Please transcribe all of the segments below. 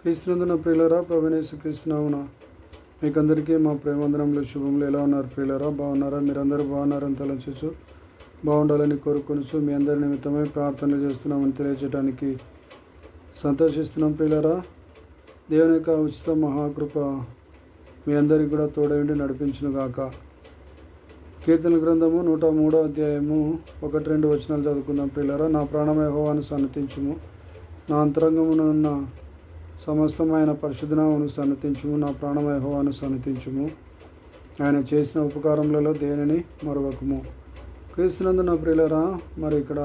క్రీస్తునందున ప్రియులరా ప్రవీణేశు క్రీస్తునామున మీకందరికీ మా ప్రేమందనంలో శుభములు. ఎలా ఉన్నారు ప్రియులరా? బాగున్నారా? మీరందరూ బాగున్నారని తలంచచ్చు బాగుండాలని కోరుకొనుచు మీ అందరి నిమిత్తమై ప్రార్థనలు చేస్తున్నామని తెలియజేయడానికి సంతోషిస్తున్నాం ప్రియులరా. దేవుని యొక్క ఉచిత మహాకృప మీ అందరికీ కూడా తోడైండి నడిపించును గాక కీర్తన గ్రంథము నూట మూడో అధ్యాయము ఒకటి రెండు వచనాలు చదువుకుందాం ప్రియులరా. నా ప్రాణమయ సన్నతించుము. నా అంతరంగమునున్న సమస్తమైన పరిశుద్ధనామను సన్నతించుము. నా ప్రాణవైభవాన్ని సన్నతించుము. ఆయన చేసిన ఉపకారములలో దేనిని మరొకము క్రీస్తునందు నా ప్రియులరా మరి ఇక్కడ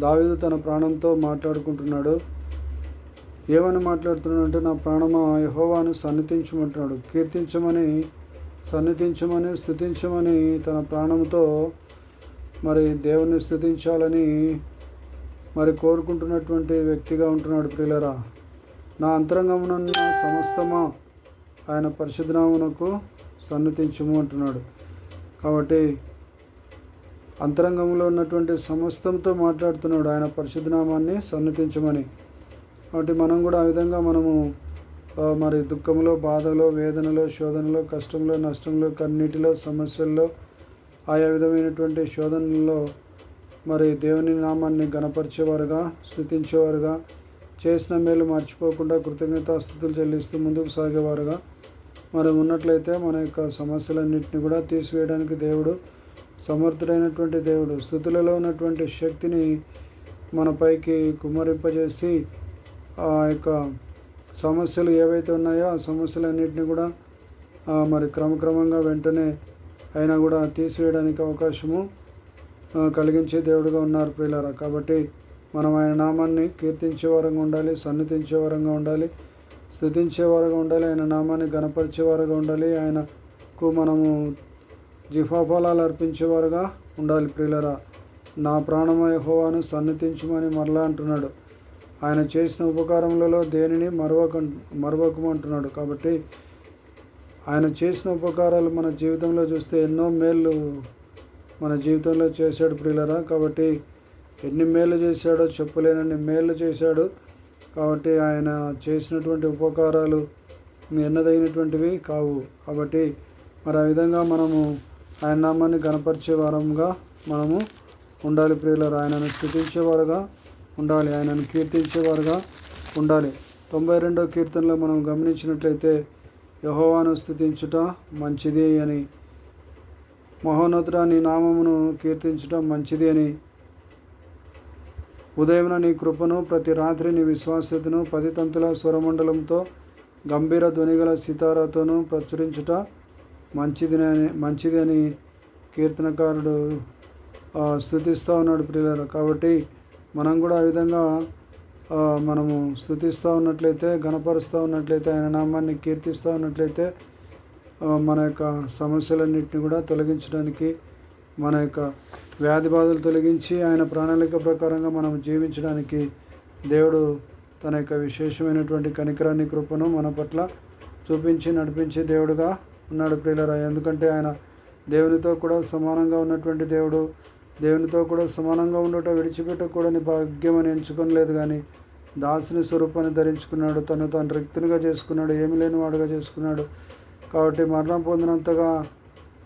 దావీదు తన ప్రాణంతో మాట్లాడుకుంటున్నాడు. ఏమని మాట్లాడుతున్నాడు అంటే నా ప్రాణమా యహోవాను సన్నిధించమంటున్నాడు కీర్తించమని సన్నిధించమని స్థుతించమని తన ప్రాణంతో మరి దేవుని స్థుతించాలని మరి కోరుకుంటున్నటువంటి వ్యక్తిగా ఉంటున్నాడు ప్రియులరా. నా అంతరంగమునున్న సమస్తమా ఆయన పరిశుద్ధనామునకు సన్నతించుము అంటున్నాడు. కాబట్టి అంతరంగంలో ఉన్నటువంటి సమస్తంతో మాట్లాడుతున్నాడు. ఆయన పరిశుద్ధనామాన్ని సన్నతించమని. కాబట్టి మనం కూడా ఆ విధంగా మనము మరి దుఃఖంలో బాధలో వేదనలో శోధనలో కష్టంలో నష్టంలో కన్నీటిలో సమస్యల్లో ఆయా విధమైనటువంటి శోధనల్లో మరి దేవుని నామాన్ని గణపరిచేవారుగా స్థుతించేవారుగా చేసిన మేలు మర్చిపోకుండా కృతజ్ఞతాస్థుతులు చెల్లిస్తూ ముందుకు సాగేవారుగా. మనం ఉన్నట్లయితే మన యొక్క సమస్యలన్నింటినీ కూడా తీసివేయడానికి దేవుడు సమర్థుడైనటువంటి దేవుడు స్థుతులలో ఉన్నటువంటి శక్తిని మనపైకి కుమ్మరింపజేసి ఆ యొక్క సమస్యలు ఏవైతే ఉన్నాయో ఆ సమస్యలన్నింటినీ కూడా మరి క్రమక్రమంగా వెంటనే అయినా కూడా తీసివేయడానికి అవకాశము కలిగించే దేవుడుగా ఉన్నారు ప్రియులారా. కాబట్టి మనం ఆయన నామాన్ని కీర్తించే వారంగా ఉండాలి సన్నిధించే వారంగా ఉండాలి స్థుతించే వారంగా ఉండాలి ఆయన నామాన్ని గణపరిచే వారుగా ఉండాలి ఆయనకు మనము జిఫాఫలాలు అర్పించేవారుగా ఉండాలి ప్రియులరా. నా ప్రాణమయ హోవాను సన్నిధించమని మరలా అంటున్నాడు. ఆయన చేసిన ఉపకారములలో దేనిని మరవక మరవకమంటున్నాడు. కాబట్టి ఆయన చేసిన ఉపకారాలు మన జీవితంలో చూస్తే ఎన్నో మేళ్ళు మన జీవితంలో చేశాడు ప్రియులరా. కాబట్టి ఎన్ని మేలు చేశాడో చెప్పలేనన్ని మేలు చేశాడు. కాబట్టి ఆయన చేసినటువంటి ఉపకారాలు ఎన్నదైనటువంటివి కావు. కాబట్టి మరి ఆ విధంగా మనము ఆయన నామాన్ని గణపరిచే వారంగా మనము ఉండాలి ప్రియులరు. ఆయనను స్థుతించేవారుగా ఉండాలి. ఆయనను కీర్తించేవారుగా ఉండాలి. తొంభై రెండో కీర్తనలో మనం గమనించినట్లయితే యహోవాను స్థుతించుట మంచిది అని మహోన్నతుడ నీ నామమును కీర్తించటం మంచిది అని ఉదయమున నీ కృపను ప్రతి రాత్రి నీ విశ్వాస్యతను పది తంతుల స్వరమండలంతో గంభీర ధ్వనిగల సితారాతోనూ ప్రచురించుట మంచిది అని మంచిది అని కీర్తనకారుడు స్థుతిస్తూ ఉన్నాడు ప్రియులారా. కాబట్టి మనం కూడా ఆ విధంగా మనము స్థుతిస్తూ ఉన్నట్లయితే గణపరుస్తూ ఉన్నట్లయితే ఆయన నామాన్ని కీర్తిస్తూ ఉన్నట్లయితే మన యొక్క సమస్యలన్నింటినీ కూడా తొలగించడానికి మన యొక్క వ్యాధి బాధలు తొలగించి ఆయన ప్రణాళిక ప్రకారంగా మనం జీవించడానికి దేవుడు తన యొక్క విశేషమైనటువంటి కనికరాన్ని కృపను మన పట్ల చూపించి నడిపించే దేవుడుగా ఉన్నాడు ప్రియులరా. ఎందుకంటే ఆయన దేవునితో కూడా సమానంగా ఉన్నటువంటి దేవుడు దేవునితో కూడా సమానంగా ఉండట విడిచిపెట్టకూడని భాగ్యం అని ఎంచుకోలేదు కానీ దాసుని స్వరూపాన్ని ధరించుకున్నాడు. తను తాను రిక్తునిగా చేసుకున్నాడు ఏమి లేని వాడుగా చేసుకున్నాడు. కాబట్టి మరణం పొందినంతగా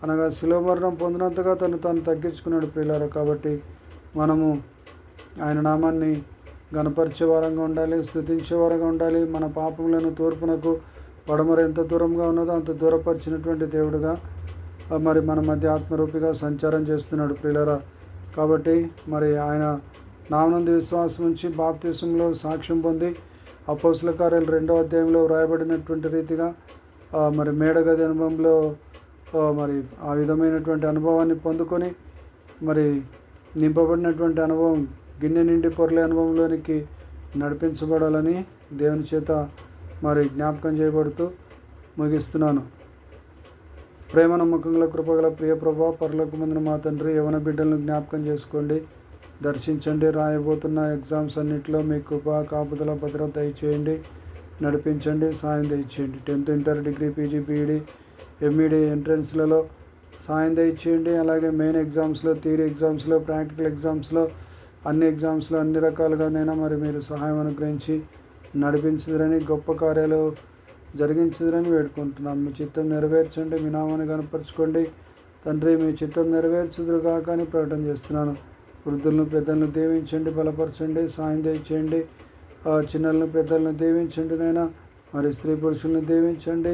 అనగా శిలో మరణం పొందినంతగా తను తాను తగ్గించుకున్నాడు ప్రియులారు. కాబట్టి మనము ఆయన నామాన్ని గణపరిచే వారంగా ఉండాలి స్థుతించే వారంగా ఉండాలి. మన పాపములను తూర్పునకు పడమర ఎంత దూరంగా ఉన్నదో అంత దూరపరిచినటువంటి దేవుడుగా మరి మన మధ్య ఆత్మరూపిగా సంచారం చేస్తున్నాడు ప్రియులరా. కాబట్టి మరి ఆయన నామనంది విశ్వాసం ఉంచి బాప్తీసంలో సాక్ష్యం పొంది అపోసుల కార్యాలు రెండో అధ్యాయంలో వ్రాయబడినటువంటి రీతిగా మరి మేడగది అనుభవంలో మరి ఆ విధమైనటువంటి అనుభవాన్ని పొందుకొని మరి నింపబడినటువంటి అనుభవం గిన్నె నిండి పొరలే అనుభవంలోనికి నడిపించబడాలని దేవుని చేత మరి జ్ఞాపకం చేయబడుతూ ముగిస్తున్నాను. ప్రేమ నమ్మకంలో కృపగల ప్రియ ప్రభా పరులకు ముందున మా తండ్రి యవన బిడ్డలను జ్ఞాపకం చేసుకోండి. దర్శించండి. రాయబోతున్న ఎగ్జామ్స్ అన్నింటిలో మీ కృప కాపుదల భద్రత దయచేయండి నడిపించండి. సాయం దయచేయండి. Tenth inter degree PG BEd MEd ఎంట్రన్స్లలో సాయం దయచేయండి. అలాగే మెయిన్ ఎగ్జామ్స్లో థియరీ ఎగ్జామ్స్లో ప్రాక్టికల్ ఎగ్జామ్స్లో అన్ని ఎగ్జామ్స్లో అన్ని రకాలుగానైనా మరి మీరు సహాయం అనుగ్రహించి నడిపించదురని గొప్ప కార్యాలు జరిగించదురని వేడుకుంటున్నాం. మీ చిత్తం నెరవేర్చండి. మీ నామాన్ని కనపరచుకోండి తండ్రి మీ చిత్తం నెరవేర్చుదురు కాక అని ప్రకటన చేస్తున్నాను. వృద్ధులను పెద్దలను దీవించండి బలపరచండి సాయం దయచేయండి. చిన్నలను పెద్దలను దీవించండి నైనా మరి స్త్రీ పురుషులను దీవించండి.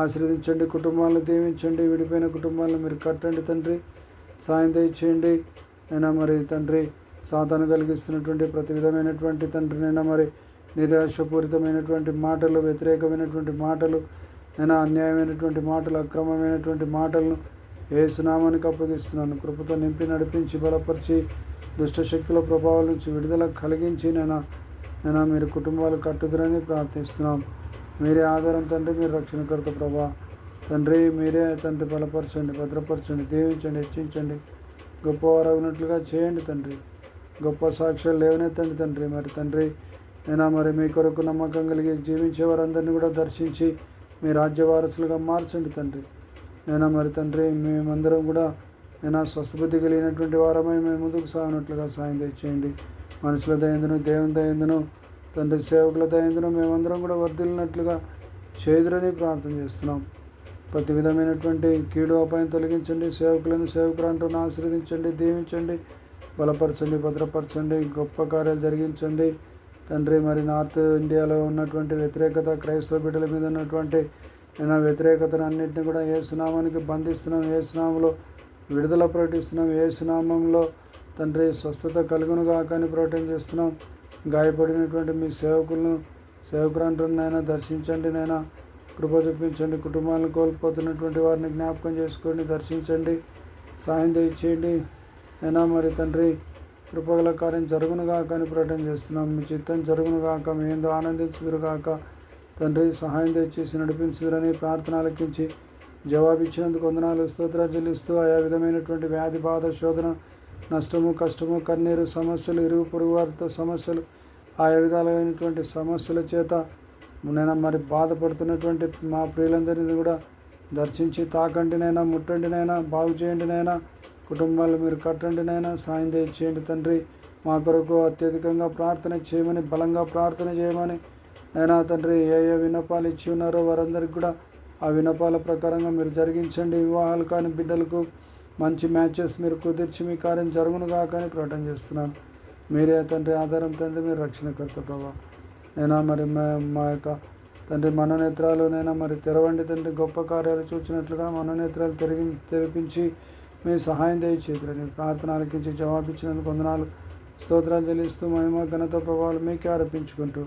ఆశీర్వదించండి కుటుంబాలను దీవించండి విడిపోయిన కుటుంబాలను మీరు కట్టండి తండ్రి. సాయం దయచేయండి అయినా మరి తండ్రి. సాధన కలిగిస్తున్నటువంటి ప్రతి విధమైనటువంటి తండ్రి నైనా మరి నిరాశపూరితమైనటువంటి మాటలు వ్యతిరేకమైనటువంటి మాటలు అయినా అన్యాయమైనటువంటి మాటలు అక్రమమైనటువంటి మాటలను ఏ సునామానికి అప్పగిస్తున్నాను. కృపతో నింపి నడిపించి బలపరిచి దుష్టశక్తుల ప్రభావం నుంచి విడుదల కలిగించి నేను నేను మీరు కుటుంబాలు కట్టుదరని ప్రార్థిస్తున్నాం. మీరే ఆధారం తండ్రి మీరు రక్షణకర్త ప్రభా. తండ్రి మీరే తండ్రి బలపరచండి భద్రపరచండి దీవించండి హెచ్చించండి. గొప్పవారగినట్లుగా చేయండి తండ్రి. గొప్ప సాక్ష్యాలు లేవనెత్తండి తండ్రి. మరి తండ్రి అయినా మరి మీ కొరకు నమ్మకం కలిగి జీవించే వారందరినీ కూడా దర్శించి మీ రాజ్య వారసులుగా మార్చండి తండ్రి. నేను మరి తండ్రి మేమందరం కూడా నేను స్వస్థబుద్ధి కలిగినటువంటి వారమై మేము ముందుకు సాగినట్లుగా సాయం తెచ్చేయండి మనుషుల దయందును దేవుని దయందును తండ్రి సేవకుల దయందును మేమందరం కూడా వర్ధిల్లినట్లుగా చేదురని ప్రార్థన చేస్తున్నాం. ప్రతి విధమైనటువంటి కీడు అపాయం తొలగించండి. సేవకులను సేవకులంటూ ఆశీర్వదించండి దీవించండి బలపరచండి భద్రపరచండి గొప్ప కార్యాలు జరిగించండి. తండ్రి మరి నార్త్ ఇండియాలో ఉన్నటువంటి వ్యతిరేకత క్రైస్తవ బిడ్డల మీద ఉన్నటువంటి నేను వ్యతిరేకతను అన్నింటినీ కూడా ఏ సునామానికి బంధిస్తున్నాం. ఏ సునామంలో విడుదల ప్రకటిస్తున్నాం. ఏ సునామంలో తండ్రి స్వస్థత కలుగునుగా కానీ ప్రకటన చేస్తున్నాం. గాయపడినటువంటి మీ సేవకులను సేవకులంటున్న నైనా దర్శించండి నాయన. కృప చూపించండి. కుటుంబాలను కోల్పోతున్నటువంటి వారిని జ్ఞాపకం చేసుకోండి దర్శించండి. సాయం దయచేయండి. అయినా మరి తండ్రి కృపగల కార్యం జరుగునుగాక అని ప్రకటన చేస్తున్నాం. మీ చిత్తం జరుగును కాక మీ ఏందో ఆనందించుదురు కాక తండ్రి సహాయం తెచ్చేసి నడిపించుదురని ప్రార్థన ఆలకించి జవాబిచ్చినందుకు వందనాలు స్తోత్రాలు చెల్లిస్తూ ఆయా విధమైనటువంటి వ్యాధి బాధ శోధన నష్టము కష్టము కన్నీరు సమస్యలు ఇరుగు పొరుగు వారితో సమస్యలు ఆయా విధాలైనటువంటి సమస్యల చేత నేను మరి బాధపడుతున్నటువంటి మా ప్రియులందరినీ కూడా దర్శించి తాకండినైనా ముట్టండినైనా బాగు చేయండినైనా కుటుంబాలు మీరు కట్టండినైనా సాయం చేయండి తండ్రి. మా కొరకు అత్యధికంగా ప్రార్థన చేయమని బలంగా ప్రార్థన చేయమని నైనా తండ్రి ఏ ఏ విన్నపాలు ఇచ్చి ఉన్నారో వారందరికీ కూడా ఆ విన్నపాల ప్రకారంగా మీరు జరిగించండి. వివాహాలు కానీ బిడ్డలకు మంచి మ్యాచెస్ మీరు కుదిర్చి మీ కార్యం జరుగును కాక అని ప్రకటన చేస్తున్నాను. మీరే తండ్రి ఆధారం తండ్రి మీరు రక్షణకర్త ప్రభా. నేనా మరి మా మా యొక్క తండ్రి మనోనేత్రాలు నైనా మరి తెరవండి తండ్రి గొప్ప కార్యాలు చూచినట్లుగా మననేత్రాలు తెరిగి తెరిపించి మీ సహాయం దయచేతులని ప్రార్థన ఆలకించి జవాబిచ్చినందుకు వందనాలు. స్తోత్రాలు చెల్లిస్తూ మహిమ ఘనత ప్రభావాలు మీకే ఆరోపించుకుంటూ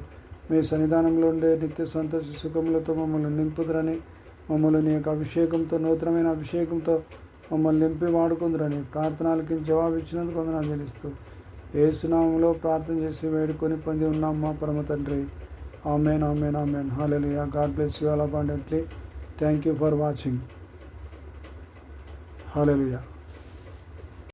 మీ సన్నిధానంలో ఉండే నిత్య సంతోష సుఖములతో మమ్మల్ని నింపుదరని మమ్మల్ని నీ యొక్క అభిషేకంతో నూతనమైన అభిషేకంతో మమ్మల్ని నింపి వాడుకుందరని ప్రార్థనలకి జవాబు ఇచ్చినందుకు వందనాలు చెల్లిస్తూ ఏసునామంలో ప్రార్థన చేసి వేడుకొని పొంది ఉన్నాం మా పరమ తండ్రి. Amen amen amen. Hallelujah God bless you all abundantly thank you for watching hallelujah